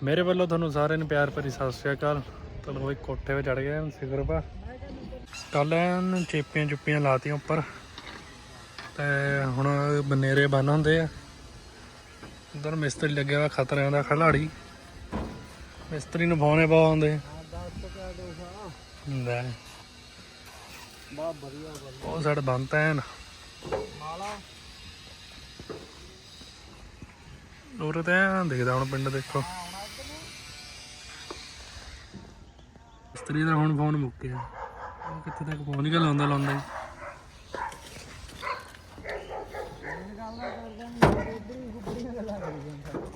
ਮੇਰੇ ਵੱਲੋਂ ਤੁਹਾਨੂੰ ਸਾਰਿਆਂ ਨੂੰ ਪਿਆਰ ਭਰੀ ਸਤਿ ਸ਼੍ਰੀ ਅਕਾਲ। ਚਲੋ ਬਈ ਕੋਠੇ 'ਤੇ ਚੜ ਗਏ ਹਾਂ, ਸਿਖਰ ਕੱਲ ਐਨ ਚੇਪੀਆਂ ਚੁੱਪੀਆਂ ਲਾਤੀਆਂ ਉੱਪਰ। ਤੇ ਹੁਣ ਬਨੇਰੇ ਬੰਨ ਹੁੰਦੇ ਆ। ਉਧਰ ਮਿਸਤਰੀ ਲੱਗਿਆ ਹੋਇਆ ਖਤਰਿਆਂ ਦਾ ਖਿਲਾੜੀ ਮਿਸਤਰੀ ਨੂੰ ਫੋਨੇ ਬਹੁਤ ਆਉਂਦੇ ਲੈ। ਬਹੁਤ ਵਧੀਆ ਵਧੀਆ ਉਹ ਸਾਡ ਬੰਦ ਐਨ। ਮਾਲਾ ਉਰੇ ਤੇ ਦਿਖਦਾ ਹੁਣ ਪਿੰਡ ਦੇਖੋ। ਮਿਸਤਰੀ ਦਾ ਹੁਣ ਫੋਨ ਮੁੱਕਿਆ। ਉਹ ਕਿੱਥੇ ਤੱਕ ਫੋਨ ਹੀ ਲਾਉਂਦਾ ਲਾਉਂਦਾ ਹੀ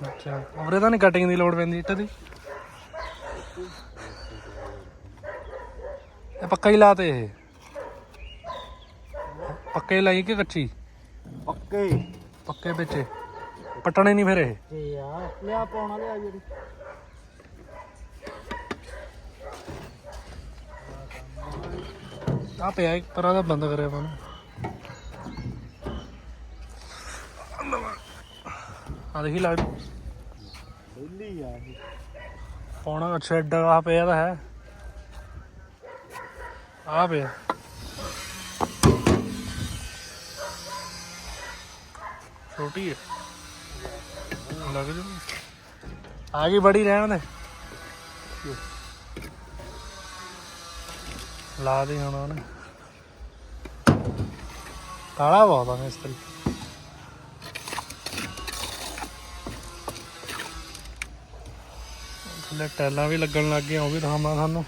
ਅੱਛਾ ਉਰੇ ਤਾਂ ਨਹੀਂ ਕਟਿੰਗ ਦੀ ਲੋੜ ਪੈਂਦੀ ਇੱਟ ਦੀ। ਇਹ ਪੱਕਾ ਹੀ ਲਾਤੇ ਇਹ। ਪੱਕੇ ਲਾਈ ਕਿ ਕੱਚੀ? ਪੱਕੇ। ਪੱਕੇ ਵਿੱਚ। ਪਟਣੇ ਨਹੀਂ ਫਿਰ ਇਹ। ਤੇ ਯਾਰ ਲਿਆ ਪਾਉਣਾ ਲਿਆ ਜਿਹੜੀ। ਆ ਪਿਆ ਇੱਕ ਤਰ੍ਹਾਂ ਦਾ ਬੰਦ ਕਰਿਆ ਆਪਾਂ ਨੂੰ। ਆ ਦੇਖੀ ਲਾਈਟ। ਪਹਿਲੀ ਆ ਅੱਛਾ ਐਡਾ ਆ ਪਿਆ ਤਾਂ ਹੈ। ਆ ਪਿਆ। ਛੋਟੀ ਹੈ। ਲੱਗ ਜੂ। ਆ ਗਈ ਬੜੀ ਰਹਿਣ ਦੇ। ਲਾ ਦੇ ਹੁਣ ਉਹਨੇ। ਕਾਲਾ ਬਹੁਤ ਆ ਮਿਸਤਰੀ ਥੱਲੇ ਟੈਲਾਂ ਵੀ ਲੱਗਣ ਲੱਗ ਗਈਆਂ, ਉਹ ਵੀ ਦਿਖਾਵਾਂ ਸਾਨੂੰ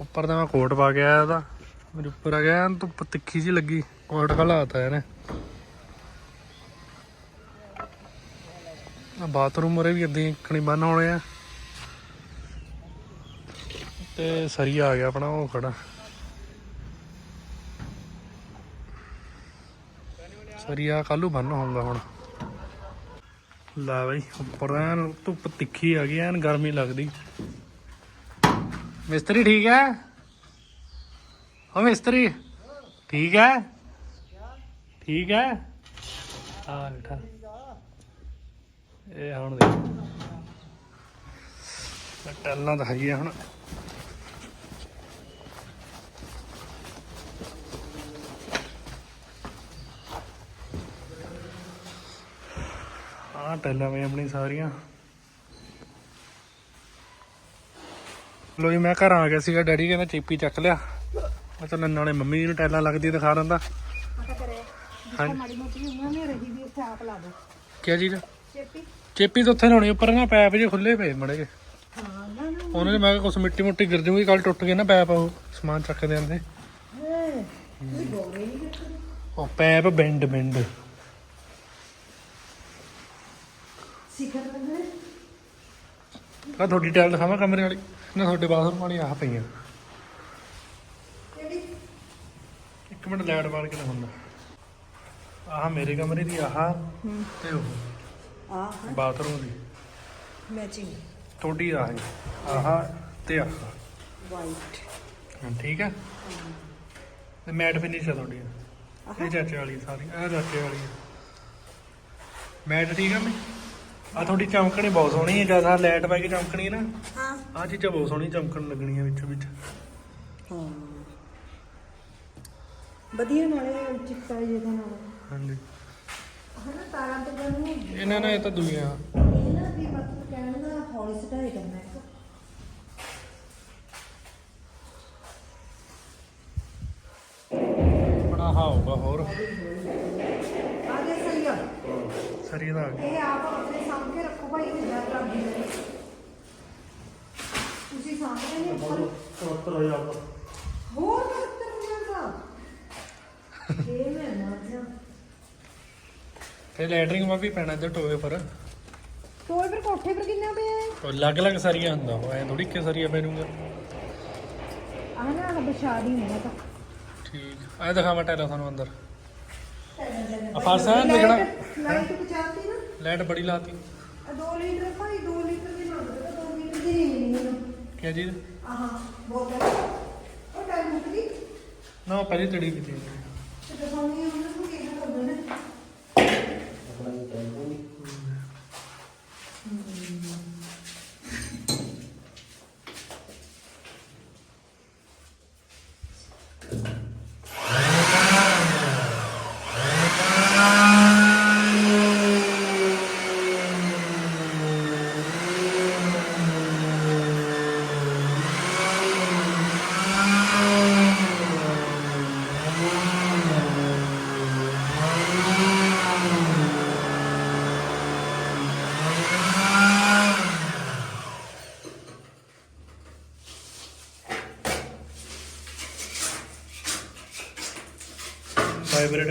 ਉੱਪਰ ਦਾ ਮੈਂ ਕੋਟ ਪਾ ਕੇ ਆਇਆ ਇਹਦਾ ਮੇਰੇ ਉੱਪਰ ਆ ਗਿਆ ਧੁੱਪ ਤਿੱਖੀ ਜੀ ਲੱਗੀ। ਕੋਟ ਘਲਾਤਾ ਇਹਨੇ। ਬਾਥਰੂਮ ਮਰੇ ਵੀ ਇਦਾਂ ਹੀ ਖਣੀ ਬੰਨ ਹੋਣੇ ਆ। ਤੇ ਸਰੀਆ ਆ ਗਿਆ ਆਪਣਾ, ਉਹ ਖੜਾ। ਸਰੀਆ ਕੱਲੂ ਬੰਨ ਹੋਊਗਾ ਹੁਣ। ਲਾ ਬਈ, ਉੱਪਰ ਐਨ ਧੁੱਪ ਤਿੱਖੀ ਆ ਗਈ, ਐਨ ਗਰਮੀ ਲੱਗਦੀ। ਮਿਸਤਰੀ ਠੀਕ ਹੈ ਓ ਮਿਸਤਰੀ, ਠੀਕ ਹੈ ਠੀਕ ਹੈ ਆ ਬੈਠਾ। ਇਹ ਹੁਣ ਦੇਖ। ਮੈਂ ਟੈਲਾਂ ਤਾਂ ਹੈਗੀਆਂ ਹੁਣ। ਆਹ ਟੈਲਾਂ ਵੀ ਆਪਣੀ ਸਾਰੀਆਂ। ਲੋ ਜੀ ਮੈਂ ਘਰ ਆ ਗਿਆ ਸੀਗਾ ਡੈਡੀ ਕਹਿੰਦਾ ਚੀਪੀ ਚੱਕ ਲਿਆ। ਮੈਂ ਤਾਂ ਨਾਲੇ ਮੰਮੀ ਜੀ ਨੂੰ ਟੈਲਾਂ ਲੱਗਦੀ ਦਿਖਾ ਦਿੰਦਾ। ਪਤਾ ਕਰੇ ਜਿੱਥੇ ਮਾੜੀ ਮੋਟੀ ਉਹਨਾਂ ਨੇ ਰਹੀ ਵੀ ਉੱਥੇ ਆਪ ਲਾ ਦੋ। ਕਿਆ ਚੀਜ਼? ਚੇਪੀ। ਚੇਪੀ ਤਾਂ ਉੱਥੇ ਲਾਉਣੀ ਉੱਪਰ ਨਾ ਪੈਪ ਜੇ ਖੁੱਲੇ ਪਏ ਮੜੇ ਜੇ ਉਹਨਾਂ ਨੇ ਮੈਂ ਕਿਹਾ ਕੁਛ ਮਿੱਟੀ ਮੁੱਟੀ ਗਿਰ ਜੂਗੀ ਕੱਲ ਟੁੱਟ ਗਏ ਨਾ ਪੈਪ ਉਹ ਸਮਾਨ ਚੱਕਦੇ ਆਂਦੇ ਉਹ ਪੈਪ ਬਿੰਡ ਬਿੰਡ ਸਿਖਰ ਰਹੇ ਆ ਤੁਹਾਡੀ ਟੈਲ ਦਿਖਾਵਾਂ ਕਮਰੇ ਵਾਲੀ। ਨਾ ਤੁਹਾਡੇ ਬਾਥਰੂਮ ਵਾਲੀ ਆਹ ਪਈਆਂ ਇੱਕ ਮਿੰਟ ਲਾਈਟ ਬਾਲ ਕੇ ਹੁੰਦਾ ਆਹ ਮੇਰੇ ਕਮਰੇ ਦੀ ਆਹ ਤੇ ਉਹ ਆ ਬਾਥਰੂਮ ਦੀ। ਮੈਚਿੰਗ ਤੁਹਾਡੀ ਆਹ ਹੈ। ਆਹ ਤੇ ਆਹ। ਵਾਈਟ ਹਾਂ, ਠੀਕ ਹੈ ਤੇ ਮੈਟ ਫਿਨਿਸ਼ ਹੈ ਤੁਹਾਡੀ। ਇਹ ਚਾਚੇ ਵਾਲੀ ਸਾਰੀ। ਇਹ ਚਾਚੇ ਵਾਲੀ ਮੈਟ ਠੀਕ ਹੈ ਮੈਂ ਆ ਤੁਹਾਡੀ ਚਮਕਣੀ ਬਹੁਤ ਸੋਹਣੀ ਹੈ ਜਦ ਲਾਈਟ ਪੈ ਕੇ ਚਮਕਣੀ ਹੈ ਨਾ। ਹਾਂ। ਆਹ ਚੀਜ਼ਾਂ ਬਹੁਤ ਸੋਹਣੀ ਚਮਕਣ ਲੱਗਣੀਆਂ ਵਿੱਚ ਵਿੱਚ। ਹਾਂ। ਵਧੀਆ ਨਾਲੇ ਚਿੱਟਾ ਜਿਹਦਾ ਨਾਲ। ਹਾਂਜੀ। ਹਨਾ ਤਾਰਾਂ ਤੋਂ ਬਣੂ ਇਹਨਾਂ ਨੇ ਇਹ ਤਾਂ ਦੁਨੀਆ। ਇਹਨਾਂ ਦੀ ਮਤਲਬ ਕਹਿਣ ਦਾ ਹੌਲੀ ਸਟਾਈ ਕਰਨਾ ਹੈ ਬੜਾ ਹਾ ਹੋਊਗਾ ਹੋਰ। ਆ ਆ ਸਰੀ ਦਾ ਆ ਗਿਆ। ਇਹ ਆਪ ਆਪਣੇ ਸਾਹਮਣੇ ਰੱਖੋ ਭਾਈ ਕਿੱਦਾਂ ਕਰਦੀ ਹੈ। ਤੁਸੀਂ ਸਾਹਮਣੇ ਨਹੀਂ ਉੱਪਰ। 74000 ਦਾ ਹੋਰ ਕਿੱਥੇ ਮਿਲਦਾ ਇਹ ਮੈਂ ਜਾ ਤੇ ਲੈਟਰਿੰਗ ਮਾ ਵੀ ਪੈਣਾ ਇੱਧਰ ਟੋਏ ਪਰ। ਕੋਈ ਫਿਰ ਕੋਠੇ ਪਰ ਕਿੰਨਾ ਪਿਆ ਹੈ ਉਹ ਅਲੱਗ-ਅਲੱਗ ਸਰੀਆ ਹੁੰਦਾ ਉਹ ਐ ਥੋੜੀ ਕਿ ਸਰੀਆ ਪੈਣੂਗਾ ਆਹ ਨਾ ਬਿਸ਼ਾਦੀ ਨਹੀਂ ਤਾਂ। ਠੀਕ ਆ ਦਿਖਾਵਾਂ ਟੈਲਾ ਤੁਹਾਨੂੰ ਅੰਦਰ। ਆ ਫਰਸ਼ ਹੈ ਦੇਖਣਾ ਲਾਈਟ ਪਚਾਤੀ ਨਾ। ਲਾਈਟ ਬੜੀ ਲਾਤੀ। 2 ਲੀਟਰ ਭਾਈ 2 ਲੀਟਰ ਦੀ ਮੰਗਦਾ 2 ਲੀਟਰ ਦੀ ਨਹੀਂ ਮਿਲਣੀ ਮੈਨੂੰ। ਕਿਆ ਚੀਜ਼? ਆਹਾਂ ਬੋਤਲ ਉਹ ਟਾਈਮ ਮੁੱਕ ਗਈ। ਨਾ ਪਹਿਲੀ ਤੜੀ ਕੀਤੀ। ਤੇ ਦਿਖਾਉਣੀ ਉਹਨਾਂ ਨੂੰ ਕਿਹੜਾ ਕਰਨਾ ਨੇ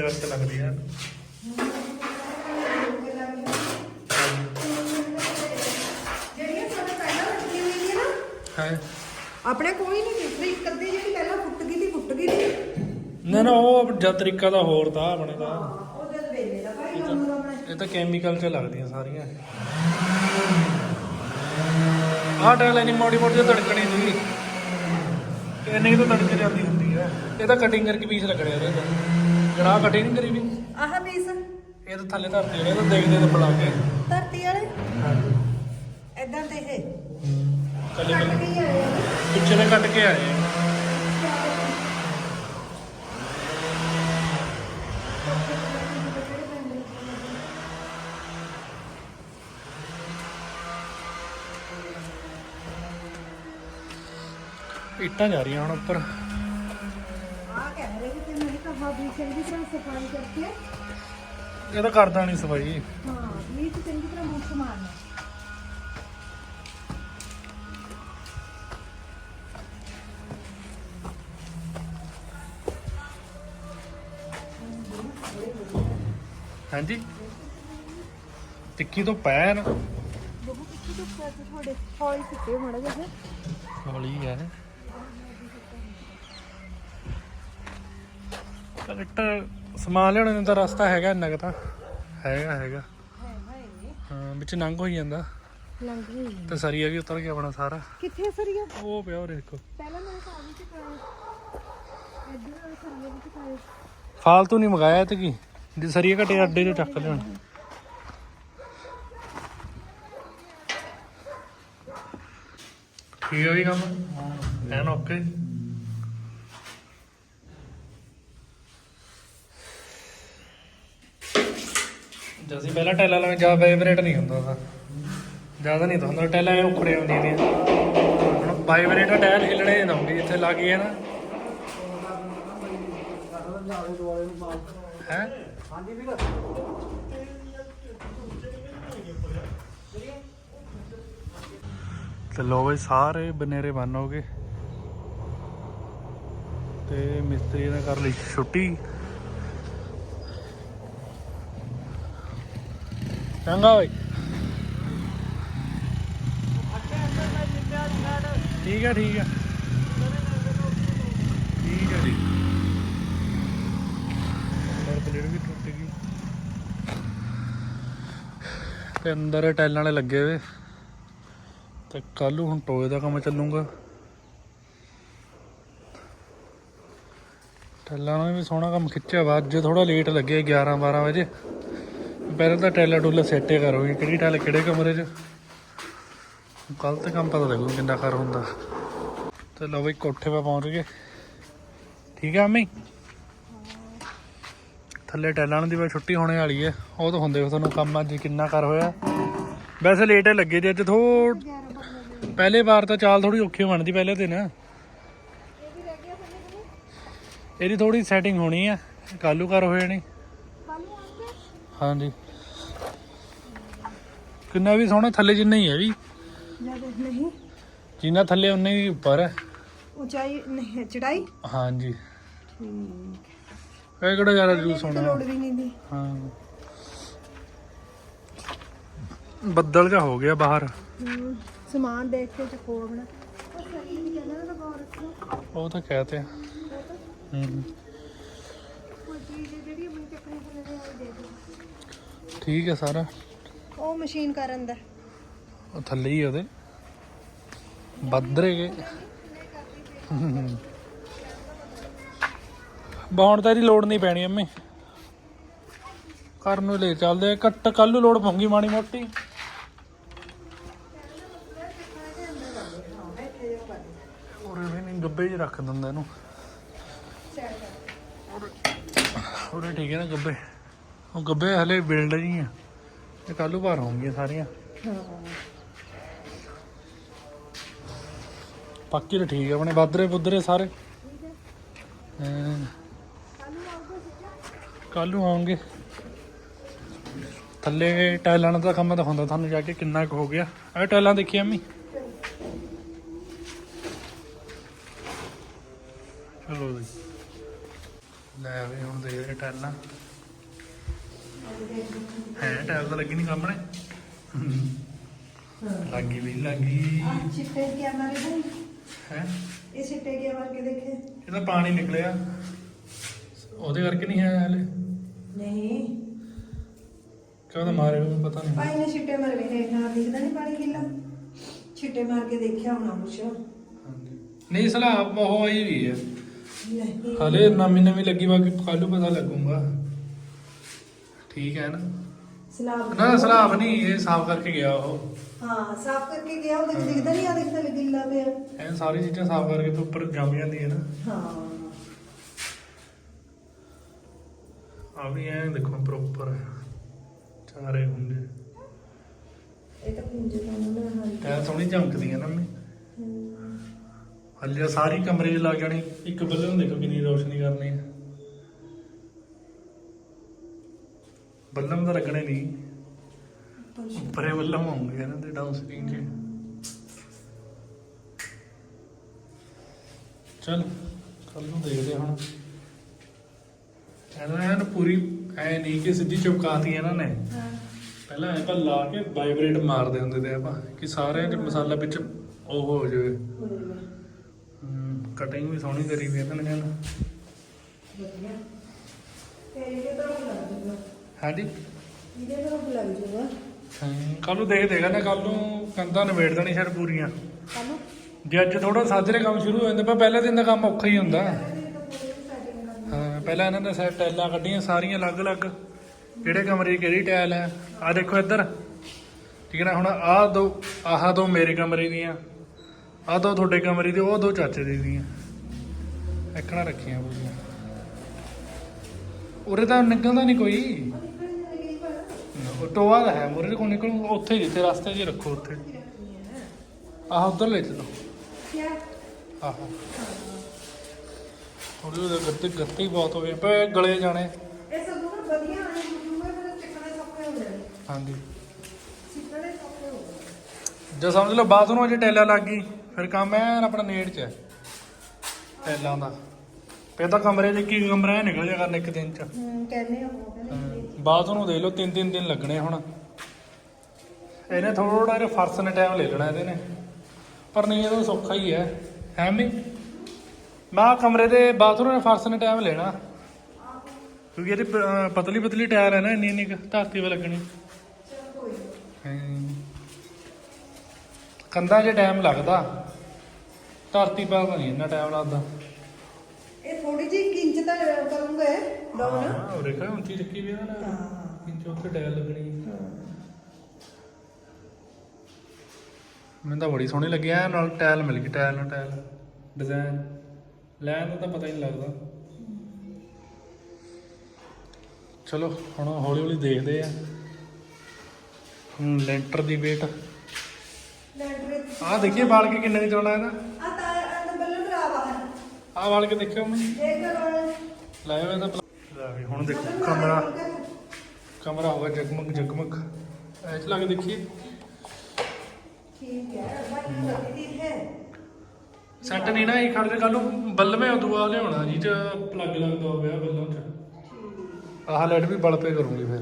ਕਰਕੇ ਲੱਗਦੀ ਹੈ? ਆਪਣੇ ਕੋਈ ਨਹੀਂ ਦਿਖ ਰਹੀ ਇੱਕ ਅੱਧੀ ਜਿਹੜੀ ਪਹਿਲਾਂ ਫੁੱਟ ਗਈ ਸੀ ਫੁੱਟ ਗਈ ਸੀ। ਨਾ ਨਾ ਉਹ ਜਦ ਤਰੀਕਾ ਦਾ ਹੋਰ ਤਾਂ ਆਪਣੇ ਦਾ ਉਹ ਜਦ ਵੇਲੇ ਦਾ ਭਾਈ ਕੰਮ ਦਾ ਆਪਣੇ। ਇਹ ਤਾਂ ਕੈਮੀਕਲ ਚ ਲੱਗਦੀਆਂ ਸਾਰੀਆਂ। ਆਹ ਟਾਇਲ ਇਨੀ ਮੋੜੀ ਮੋੜੀ ਜਿਹੀ ਤੜਕਣੀ ਸੀ। ਇੰਨੀ ਕੁ ਤਾਂ ਤੜਕੇ ਜਾਂਦੀ ਹੁੰਦੀ ਹੈ ਇਹ ਤਾਂ ਕਟਿੰਗ ਕਰਕੇ ਪੀਸ ਲੱਗਣੇ ਇਹਦੇ ਤਾਂ ਜਣਾ ਕਟਿੰਗ ਨਹੀਂ ਕਰੀ ਵੀ। ਆਹ ਪੀਸ ਇਹ ਤਾਂ ਥੱਲੇ ਧਰਤੀ ਜਿਹੜੇ ਤਾਂ ਦੇਖਦੇ ਤੇ ਬਣਾ ਕੇ। ਧਰਤੀ ਵਾਲੇ? ਐਦਾਂ ਤੇ ਇਹ। ਕੱਲੇ ਕੱਟ ਕੇ ਆਏ ਆ ਪਿੱਛੇ ਦੇ ਕੱਟ ਕੇ ਆਏ ਇੱਟਾਂ ਜਾ ਰਹੀਆਂ ਹੁਣ ਉੱਪਰ। ਕਰਕੇ ਇਹ ਤਾਂ ਕਰਦਾ ਨਹੀਂ ਸਫ਼ਾਈ। ਹਾਂ ਵੀ ਚੰਗੀ ਤਰ੍ਹਾਂ ਮੁੱਖ ਮਾਰਨਾ ਹਾਂਜੀ? ਟਿੱਕੀ ਤੋਂ ਬਹੁਤ ਕੁਝ ਕਰ ਤੁਹਾਡੇ ਹੌਲੀ ਸਿੱਟੇ ਮੜਾ ਜਿਹਾ ਹੌਲੀ ਹੈ। ਟਰੈਕਟਰ ਸਮਾਨ ਲਿਆਉਣ ਦਾ ਤਾਂ ਰਸਤਾ ਹੈਗਾ ਇੰਨਾ ਕੁ ਤਾਂ। ਹੈਗਾ ਹੈਗਾ। ਹੈ ਵਿੱਚ ਨੰਗ ਹੋਈ ਜਾਂਦਾ। ਲੰਘ ਗਈ ਤੇ ਸਰੀਆ ਵੀ ਉਤਰ ਗਿਆ ਆਪਣਾ ਸਾਰਾ। ਕਿੱਥੇ ਸਰੀਆ? ਉਹ ਪਿਆ ਉਹ ਦੇਖੋ। ਪਹਿਲਾਂ ਮੈਂ ਸਾਹ ਵਿੱਚ ਪਾਇਆ ਇੱਧਰ ਸਰੀਆ ਵਿੱਚ ਪਾਇਆ ਫਾਲਤੂ ਨਹੀਂ ਮੰਗਾਇਆ ਤੇ ਕੀ? ਜੇ ਸਰੀਆ ਘਟੇ ਅੱਡੇ ਤੋਂ ਚੱਕ ਲਿਆਉਣ। ਠੀਕ ਹੈ ਵੀ ਕੰਮ? ਐਨ ਓਕੇ ਜਦ ਅਸੀਂ ਪਹਿਲਾਂ ਟੈਲਾਂ ਲਾਂ ਜਾ ਵਾਈਬ੍ਰੇਟ ਨਹੀਂ ਹੁੰਦਾ ਤਾਂ ਜ਼ਿਆਦਾ ਨਹੀਂ ਤਾਂ ਹੁੰਦਾ ਟੈਲਾਂ ਐ ਉਖੜੇ ਹੁੰਦੀਆਂ ਨੇ। ਹੁਣ ਵਾਈਬ੍ਰੇਟ ਟੈਲ ਹਿੱਲਣੇ ਨਹੀਂ ਦਊਂਗੀ ਜਿੱਥੇ ਲੱਗੀ ਨਾ। ਮਾਰ ਹੈ? ਹਾਂਜੀ ਵੀਰ। ਤੇ ਲੋ ਬਈ ਸਾਰੇ ਬਨੇਰੇ ਬੰਨ ਹੋ ਗਏ। ਤੇ ਮਿਸਤਰੀ ਨੇ ਕਰ ਲਈ ਛੁੱਟੀ। ਚੰਗਾ ਬਈ। ਠੀਕ ਹੈ ਠੀਕ ਹੈ ਠੀਕ ਹੈ ਜੀ। ਪਰ ਪਲੇਟ ਵੀ ਟੁੱਟ ਗਈ। ਤੇ ਅੰਦਰ ਟੈਲਾਂ ਵਾਲੇ ਲੱਗੇ ਵੇ ਤੇ ਕੱਲ ਹੁਣ ਟੋਏ ਦਾ ਕੰਮ ਚੱਲੂਗਾ। ਟੈਲਾਂ ਨਾਲ ਵੀ ਸੋਹਣਾ ਕੰਮ ਖਿੱਚਿਆ ਵਾ। ਅੱਜ ਥੋੜਾ ਲੇਟ ਲੱਗੇ 11 12 ਵਜੇ। ਪਹਿਲਾਂ ਤਾਂ ਟੈਲਾ ਟੂਲਾ ਸੈੱਟੇ ਕਰੋਗੇ ਕਿਹੜੀ ਟੈਲ ਕਿਹੜੇ ਕਮਰੇ 'ਚ? ਗਲਤ ਕੰਮ ਪਤਾ ਲੱਗੂ ਕਿੰਨਾ ਖਰ ਹੁੰਦਾ। ਤੇ ਲਓ ਬਈ, ਕੋਠੇ 'ਤੇ ਪਹੁੰਚ ਗਏ। ਠੀਕ ਆ, ਅੰਮੀ? ਥੱਲੇ ਟੈਲਾਂ ਦੀ ਵੀ ਛੁੱਟੀ ਹੋਣੇ ਵਾਲੀ ਹੈ ਉਹ ਤਾਂ ਹੁੰਦੇ ਹੋ ਤੁਹਾਨੂੰ ਕੰਮ ਅੱਜ ਕਿੰਨਾ ਕਰ ਹੋਇਆ। ਵੈਸੇ ਲੇਟ ਹੀ ਲੱਗੇ ਜੇ ਅੱਜ ਥੋੜ ਪਹਿਲੇ ਵਾਰ ਤਾਂ ਚਾਲ ਥੋੜੀ ਔਖੀ ਬਣਦੀ ਪਹਿਲੇ ਦਿਨ। ਇਹਦੀ ਥੋੜੀ ਸੈਟਿੰਗ ਹੋਣੀ ਆ। ਕਾਲੂ ਕਰ ਹੋਏ ਨਹੀਂ ਹਾਂਜੀ। ਕਿੰਨਾ ਵੀ ਸੋਹਣਾ ਥੱਲੇ ਜਿੰਨਾ ਹੀ ਹੈ ਵੀ। ਨਹੀਂ। ਜਿੰਨਾ ਥੱਲੇ ਉਨਾ ਹੀ ਉੱਪਰ ਹੈ। ਉਚਾਈ ਨਹੀਂ ਚੜਾਈ? ਹਾਂਜੀ। ਠੀਕ ਇਹ ਕਿਹੜਾ ਜ਼ਿਆਦਾ ਹੈ ਜੂਸ ਹੋਣਾ ਲੋੜ ਵੀ ਨਹੀਂ ਦੀ ਹਾਂ। ਬੱਦਲ ਜਿਹਾ ਹੋ ਗਿਆ ਬਾਹਰ। ਹਮ, ਸਮਾਨ ਦੇਖ ਕੇ ਚਕੋੜਨਾ ਉਹ ਤਾਂ ਕਹਤੇ ਹੂੰ। ਠੀਕ ਹੈ ਸਾਰਾ? ਉਹ ਮਸ਼ੀਨ ਕਰਨ ਦਾ ਉਹ ਥੱਲੇ ਹੀ ਉਹਦੇ। ਬੱਦਰੇਗੇ ਬਾਉਣ ਤਾਂ ਇਹਦੀ ਲੋੜ ਨਹੀਂ ਪੈਣੀ ਅੰਮੀ। ਕਰਨ ਨੂੰ ਲੈ ਚੱਲਦੇ ਕੱਟ ਕੱਲ ਨੂੰ ਲੋੜ ਪਊਗੀ ਮਾਣੀ ਮੋਟੀ। ਉਰੇ ਵੀ ਨਹੀਂ ਡੱਬੇ 'ਚ ਰੱਖ ਦਿੰਦਾ ਇਹਨੂੰ। ਉਰੇ ਠੀਕ ਹੈ ਨਾ ਗੱਬੇ। ਉਹ ਗੱਬੇ ਹਲੇ ਬਿਲਡ ਜੀ ਆ। ਇਹ ਕੱਲੂ ਭਰ ਹੋਣਗੀਆਂ ਸਾਰੀਆਂ। ਹਾਂ ਬਾਕੀ ਤਾਂ ਠੀਕ ਆ ਆਪਣੇ ਬਾਦਰੇ ਬੁੱਦਰੇ ਸਾਰੇ। ਕੱਲੂ ਨੂੰ ਆਉਂਗੇ ਥੱਲੇ ਟਾਈਲਾਂ ਦਾ ਕੰਮ ਦਿਖਾਉਂਦਾ ਤੁਹਾਨੂੰ ਜਾ ਕੇ ਕਿੰਨਾ ਕੁ ਹੋ ਗਿਆ। ਇਹ ਟਾਇਲਾਂ ਦੇਖੀਆਂ ਅੰਮੀ। ਚਲੋ ਜੀ। ਲੈ ਵੀ ਹੁਣ ਦੇਖਦੇ ਟਾਈਲਾਂ ਹੈ ਟਾਈਲ ਤਾਂ ਲੱਗੀ ਨਹੀਂ ਸਾਹਮਣੇ। ਲੱਗੀ ਵੀ ਲੱਗੀ। ਚਿੱਟੇ ਕੀ ਮਾਰੇ ਨਹੀਂ ਹੈ? ਇਹ ਚਿੱਟੇ ਕੀ ਮਾਰ ਕੇ ਦੇਖੇ ਇਹਦਾ ਪਾਣੀ ਨਿਕਲਿਆ। ਉਹਦੇ ਕਰਕੇ ਨਹੀਂ ਹੈ ਹਲੇ। ਨਹੀਂ। ਕਿਉਂ ਤਾਂ ਮਾਰੇ ਹੋਏ ਪਤਾ ਨਹੀਂ ਭਾਈ ਨੇ ਛਿੱਟੇ ਮਾਰੇ ਵੇਖੇ ਨਾ ਦਿਖਦਾ ਨਹੀਂ ਪਾਣੀ ਕਿੱਲਾ। ਛਿੱਟੇ ਮਾਰ ਕੇ ਦੇਖਿਆ ਹੋਣਾ ਕੁਛ। ਹਾਂਜੀ। ਨਹੀਂ ਸਲਾਬ ਉਹ ਆਈ ਵੀ ਹੈ। ਨਹੀਂ ਹਲੇ ਨਵੀਂ ਨਵੀਂ ਲੱਗੀ ਬਾਕੀ ਕੱਲੂ ਪਤਾ ਲੱਗੂਗਾ। ਠੀਕ ਹੈ ਨਾ? ਸਲਾਬ ਨਾ ਸਲਾਬ ਨਹੀਂ ਇਹ ਸਾਫ਼ ਕਰਕੇ ਗਿਆ ਉਹ। ਹਾਂ ਸਾਫ਼ ਕਰਕੇ ਗਿਆ ਉਹਦੇ ਚ ਦਿਖਦਾ ਨਹੀਂ ਆ ਦਿਖਦਾ ਗਿੱਲਾ ਪਿਆ। ਇਹ ਸਾਰੀ ਚੀਜ਼ਾਂ ਸਾਫ਼ ਕਰਕੇ ਤੋਂ ਉੱਪਰ ਜੰਮ ਜਾਂਦੀ ਹੈ ਨਾ। ਹਾਂ। ਆ ਵੀ ਐ ਦੇਖੋ ਪ੍ਰੋਪਰ ਚਾਰੇ ਹੁੰਦੇ। ਇਹ ਤਾਂ ਪੁੰਜੇ ਦਾ ਨਾ ਹਾਂ। ਟਾਇਲ ਸੋਹਣੀ ਚਮਕਦੀ ਹੈ ਨਾ। ਮੈਂ ਹੱਲੇ ਸਾਰੀ ਕਮਰੇ 'ਚ ਲੱਗ ਜਾਣੀ। ਇੱਕ ਬੱਲੇ ਨੂੰ ਦੇਖੋ ਕਿੰਨੀ ਰੋਸ਼ਨੀ ਕਰਨੀ ਹੈ। ਬੱਲਮ ਤਾਂ ਲੱਗਣੇ ਨਹੀਂ। ਉੱਪਰੇ ਬੱਲਮ ਹੋਣਗੇ ਇਹਨਾਂ ਦੇ ਡਾਊਨ ਸਟ੍ਰੀਮ 'ਚ। ਚਲ ਕੱਲ ਨੂੰ ਦੇਖਦੇ ਹਾਂ ਹੁਣ। ਇਹਨਾਂ ਨੇ ਪੂਰੀ ਐ ਨਹੀਂ ਕਿ ਸਿੱਧੀ ਚੁਪਕਾਤੀ ਇਹਨਾਂ ਨੇ। ਪਹਿਲਾਂ ਐ ਆਪਾਂ ਲਾ ਕੇ ਵਾਈਬ੍ਰੇਟ ਮਾਰਦੇ ਹੁੰਦੇ ਤੇ ਆਪਾਂ ਕਿ ਸਾਰਿਆਂ ਦੇ ਮਸਾਲਾ ਵਿੱਚ ਉਹ ਹੋ ਜਾਵੇ। ਕਟਿੰਗ ਵੀ ਸੋਹਣੀ ਕਰੀ ਵੀ ਇਹਨਾਂ ਨੇ ਵਧੀਆ। ਤੇ ਇਹ ਤਾਂ ਲੱਗ ਜੂਗਾ? ਹਾਂਜੀ? ਇਹਦੇ ਨਾਲ ਲੱਗ ਜੂਗਾ? ਕੱਲ ਨੂੰ ਦੇਖ ਦੇਗਾ ਨਾ ਕੱਲ ਨੂੰ ਕੰਧਾਂ ਨਵੇੜ ਦੇਣੀ ਸ਼ਾਇਦ ਪੂਰੀਆਂ। ਜੇ ਅੱਜ ਥੋੜਾ ਸਾਜਰੇ ਕੰਮ ਸ਼ੁਰੂ ਹੋ ਜਾਂਦਾ ਪਰ ਪਹਿਲੇ ਦਿਨ ਦਾ ਕੰਮ ਔਖਾ ਹੀ ਹੁੰਦਾ। ਹਾਂ ਪਹਿਲਾਂ ਇਹਨਾਂ ਨੇ ਸੈਟ ਟੈਲਾਂ ਕੱਢੀਆਂ ਸਾਰੀਆਂ ਅਲੱਗ-ਅਲੱਗ। ਕਿਹੜੇ ਕਮਰੇ ਕਿਹੜੀ ਟੈਲ ਹੈ? ਆ ਦੇਖੋ ਇੱਧਰ। ਠੀਕ ਹੈ ਨਾ ਹੁਣ ਆਹ ਦੋ ਆਹ ਦੋ ਮੇਰੇ ਕਮਰੇ ਦੀਆਂ। ਆਹ ਦੋ ਤੁਹਾਡੇ ਕਮਰੇ ਦੇ, ਉਹ ਦੋ ਚਾਚੇ ਦੀ ਦੀਆਂ। ਇੱਕਣਾ ਰੱਖੀਆਂ ਪੂਰੀਆਂ ਉਰੇ ਤਾਂ ਨਿਕਲਦਾ ਨਹੀਂ ਕੋਈ। ਉਹ ਟੋਆ ਦਾ ਹੈ, ਮੁਰੇ ਕੋਲ ਨਿਕਲੂ, ਉੱਥੇ ਜਿੱਥੇ ਰਸਤੇ 'ਚ ਰੱਖੋ ਉੱਥੇ। ਆਹ ਉਧਰ ਲੈ ਚਲੋ। ਆਹੋ। ਥੋੜੀ ਉਹਦੇ ਗੱਤੇ ਗੱਤੇ ਹੀ ਬਹੁਤ ਹੋ ਗਏ ਪਏ ਗਲੇ ਜਾਣੇ। ਇਹ ਸਭ ਨੂੰ ਵਧੀਆ ਆਣੇ ਜੂਗਾ ਫਿਰ ਚੱਕਣੇ ਸੌਖੇ ਹੋ ਜਾਣੇ ਹਾਂਜੀ। ਸਿੱਕਣੇ ਸੌਖੇ ਹੋ ਜੇ ਸਮਝ ਲਓ, ਬਾਥਰੂਮ 'ਚ ਟੈਲਾਂ ਲੱਗ ਗਈ। ਫਿਰ ਕੰਮ ਐ ਆਪਣਾ ਨੇੜ 'ਚ। ਹੈ ਟੈਲਾਂ ਦਾ। ਫਿਰ ਤਾਂ ਕਮਰੇ ਇੱਕ ਹੀ ਕਮਰਾ ਐ ਨਿਕਲ ਜਾ ਕਰਨਾ ਇੱਕ ਦਿਨ 'ਚ। ਹੂੰ ਕਹਿੰਦੇ ਆ ਉਹ ਕਹਿੰਦੇ ਬਾਥਰੂਮ ਦੇ ਲਓ ਤਿੰਨ ਤਿੰਨ ਦਿਨ ਲੱਗਣੇ ਹੁਣ। ਇਹਨੇ ਥੋੜਾ ਜਿਹਾ ਫਰਸ ਨੇ ਟਾਈਮ ਲੈ ਲੈਣਾ ਇਹਦੇ ਨੇ। ਪਰ ਨਹੀਂ ਇਹ ਤਾਂ ਸੌਖਾ ਹੀ ਹੈ। ਹੈ ਵੀ? ਮੈਂ ਆਹ ਕਮਰੇ ਦੇ ਬਾਥਰੂਮ ਦੇ ਫਰਸ ਨੇ ਟਾਈਮ ਲੈਣਾ। ਕਿਉਂਕਿ ਇਹਦੀ ਪਤਲੀ ਪਤਲੀ ਟਾਇਰ ਹੈ ਨਾ ਇੰਨੀ ਇੰਨੀ ਕੁ ਧਰਤੀ 'ਤੇ ਲੱਗਣੀ ਚਲ ਕੋਈ ਨੀ। ਹਮ। ਕੰਧਾਂ 'ਚ ਟਾਈਮ ਲੱਗਦਾ। ਧਰਤੀ ਪਾ ਤਾਂ ਨਹੀਂ ਇੰਨਾ ਟਾਈਮ ਲੱਗਦਾ। ਇਹ ਥੋੜੀ ਜਿਹੀ ਇੰਚ ਤਾਂ ਕਰੂੰਗੇ ਡਾਊਨ ਹਾਂ ਉਹ ਰੇਖਾ ਉੱਚੀ ਚੱਕੀ ਵੀ ਇਹਨਾਂ ਨੇ। ਹਾਂ। ਇੰਚ ਉੱਥੇ ਟਾਇਲ ਲੱਗਣੀ। ਮੈਨੂੰ ਤਾਂ ਬੜੀ ਸੋਹਣੀ ਲੱਗੀ ਐ ਨਾਲ ਟਾਇਲ ਮਿਲ ਗਈ ਟਾਇਲ ਨਾਲ ਟਾਇਲ। ਡਿਜ਼ਾਈਨ। ਲੈਣ ਦਾ ਤਾਂ ਪਤਾ ਹੀ ਨਹੀਂ ਲੱਗਦਾ। ਚਲੋ ਹੁਣ ਹੌਲੀ ਹੌਲੀ ਦੇਖਦੇ ਆ। ਹੁਣ ਲੈਂਟਰ ਦੀ ਵੇਟ। ਆਹ ਦੇਖੀਏ ਬਾਲ ਕੇ ਕਿੰਨੇ ਦੀ ਚਲਾਉਣਾ ਇਹਦਾ। ਆ ਤਾਂ ਅੰਦਰ ਬੱਲਨ ਭਰਾਵਾ ਹੈ ਆਹ ਵਾਲ ਕੇ ਦੇਖਿਓ ਮੈਂ ਦੇਖ ਲਓ ਲਾਇਆ ਹੋਇਆ ਤਾਂ ਪਲਾ- ਲੈ ਵੀ ਹੁਣ ਦੇਖੋ ਕਮਰਾ। ਕਮਰਾ ਹੋਗਾ ਜਗਮਗ ਜਗਮਗ। ਐ ਚ ਕੇ ਦੇਖੀਏ। ਠੀਕ ਹੈ ਬਾਈ ਲੱਗਦੀ ਹੈ। ਸੈੱਟ ਨਹੀਂ ਨਾ ਇਹ ਖੜਦੇ ਕੱਲ ਨੂੰ ਬਲਵੇਂ ਦੁਆ ਲਿਆਉਣਾ। ਜੀ ਚ ਪਲੱਗ ਲੱਗਦਾ ਹੋਵੇ ਆ ਬੱਲਾਂ ਚ ਆਹ ਲਾਈਟ ਵੀ ਬਲ ਪੇ ਕਰੂੰਗੀ ਫਿਰ।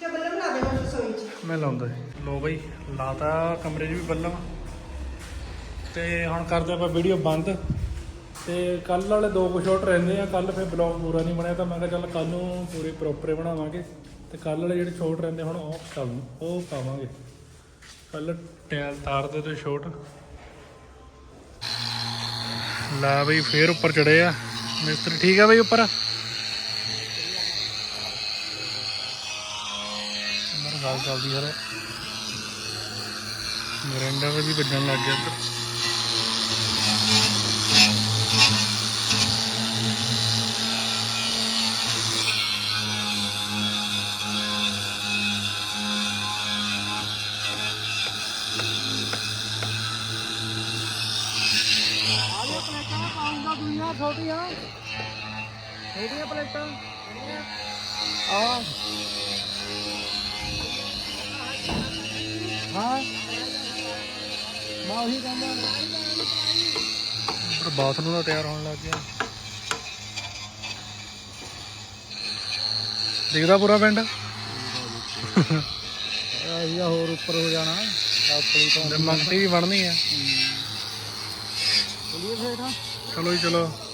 ਚਾ ਬੱਲਨ ਬਣਾ ਦੇਣਾ ਰਸੋਈ ਚ। ਮੈਂ ਲਾਉਂਦਾ ਜੀ। ਲੋ ਬਈ, ਲਾਤਾ ਕਮਰੇ 'ਚ ਵੀ ਬੱਲਮ ਤੇ ਹੁਣ ਕਰਦੇ ਆਪਾਂ ਵੀਡੀਓ ਬੰਦ। ਤੇ ਕੱਲ ਵਾਲੇ ਦੋ ਕੁ ਸ਼ਾਟ ਰਹਿੰਦੇ ਆ ਕੱਲ ਫਿਰ ਬਲੌਗ ਪੂਰਾ ਨਹੀਂ ਬਣਿਆ, ਤਾਂ ਮੈਂ ਕਿਹਾ ਚੱਲ ਕੱਲ ਨੂੰ ਪੂਰੇ ਪ੍ਰੋਪਰ ਬਣਾਵਾਂਗੇ। ਤੇ ਕੱਲ ਵਾਲੇ ਜਿਹੜੇ ਸ਼ਾਟ ਰਹਿੰਦੇ ਹੁਣ ਉਹ ਕੱਲ ਉਹ ਪਾਵਾਂਗੇ। ਕੱਲ ਟੈਲ ਤਾਰਦੇ ਤੇ ਸ਼ਾਟ ਲਾ ਬਈ, ਫੇਰ ਉੱਪਰ ਚੜੇ ਆ। ਮਿਸਤਰੀ ਠੀਕ ਆ ਬਈ ਉੱਪਰ? ਅੰਦਰ ਗੱਲ ਚੱਲਦੀ ਯਾਰ ਮਰਿੰਡਾ ਵੀ ਵੱਜਣ ਲੱਗ ਗਿਆ ਇੱਧਰ। ਦੁਨੀਆ ਪਲੇਟਾਂ। ਹਾਂ। ਮੈਂ ਉਹੀ ਕਹਿੰਦਾ ਪਰ ਬਾਥਰੂਮ ਦਾ ਤਿਆਰ ਹੋਣ ਲੱਗ ਗਿਆ। ਦਿਖਦਾ ਪੂਰਾ ਪਿੰਡ? ਇਹ ਹੋਰ ਉੱਪਰ ਹੋ ਜਾਣਾ। ਆਪਣੀ ਤੋਂ ਮੰਗਤੀ ਵੀ ਬਣਨੀ ਆ। ਚਲੋ ਜੀ ਚਲੋ।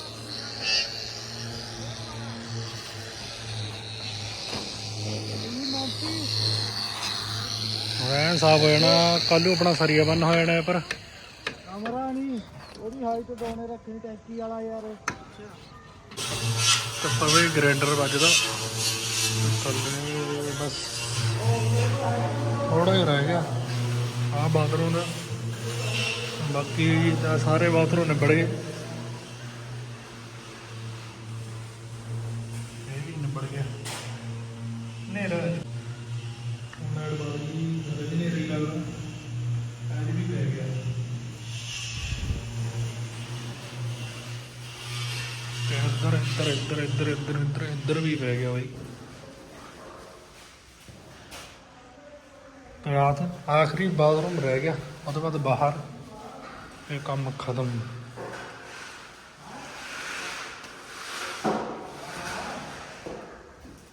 ਐਨ ਸਾਫ਼ ਹੋ ਜਾਣਾ। ਕੱਲ ਨੂੰ ਆਪਣਾ ਸਰੀਆ ਬੰਨ ਹੋ ਜਾਣਾ ਪਰ। ਕਮਰਾ ਨਹੀਂ ਉਹਦੀ ਹਾਈਟ ਦੋਨੇ ਰੱਖਣੀ ਟੈਂਕੀ ਵਾਲਾ ਯਾਰ। ਤੇ ਪਵੇ ਗ੍ਰੈਂਡਰ ਵੱਜਦਾ। ਥੱਲੇ ਬਸ ਥੋੜਾ ਹੀ ਰਹਿ ਗਿਆ। ਆ ਬਾਥਰੂਮ ਦਾ। ਬਾਕੀ ਤਾਂ ਸਾਰੇ ਬਾਥਰੂਮ ਨਿਬੜ ਗਏ ਇਹ ਵੀ ਨਿਬੜ ਗਿਆ ਨੇਰਾ ਮਿਹਰਬਾਨੀ ਰਜਨੀ ਦੀ ਲੱਗਦਾ ਅੱਜ ਵੀ ਪੈ ਗਿਆ ਤੇ ਇੱਧਰ ਇੱਧਰ ਇੱਧਰ ਇੱਧਰ ਇੱਧਰ ਇੱਧਰ ਇੱਧਰ ਵੀ ਪੈ ਗਿਆ ਬਾਈ ਤੇ ਰਾਤ ਆਖਰੀ ਬਾਥਰੂਮ ਰਹਿ ਗਿਆ, ਉਹਦੇ ਬਾਅਦ ਬਾਹਰ ਇਹ ਕੰਮ ਖਤਮ।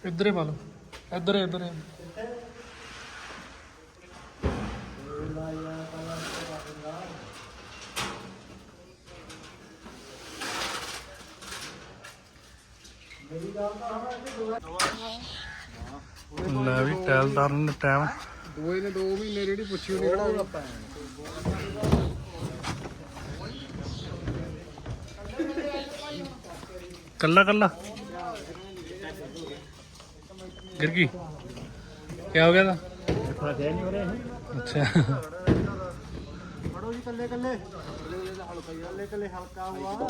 ਇੱਧਰ ਹੀ ਪਾ ਲਓ ਲੈ ਵੀ ਟੈਲਦਾਰ ਨੇ ਟਾਈਮ। ਦੋਏ ਨੇ 2 ਮਹੀਨੇ ਜਿਹੜੀ ਪੁੱਛੀ ਉਹਨੇ ਕਿਹੜਾ ਆਪਾਂ ਕੱਲਾ ਕੱਲਾ। ਗਿਰ ਗਈ। ਕੀ ਹੋ ਗਿਆ ਦਾ ਥੋੜਾ ਦੇ ਨਹੀਂ ਹੋ ਰਿਹਾ ਅੱਛਾ ਫੜੋ ਜੀ ਕੱਲੇ ਕੱਲੇ ਕੱਲੇ ਕੱਲੇ ਹਲਕਾ ਹੁਆ।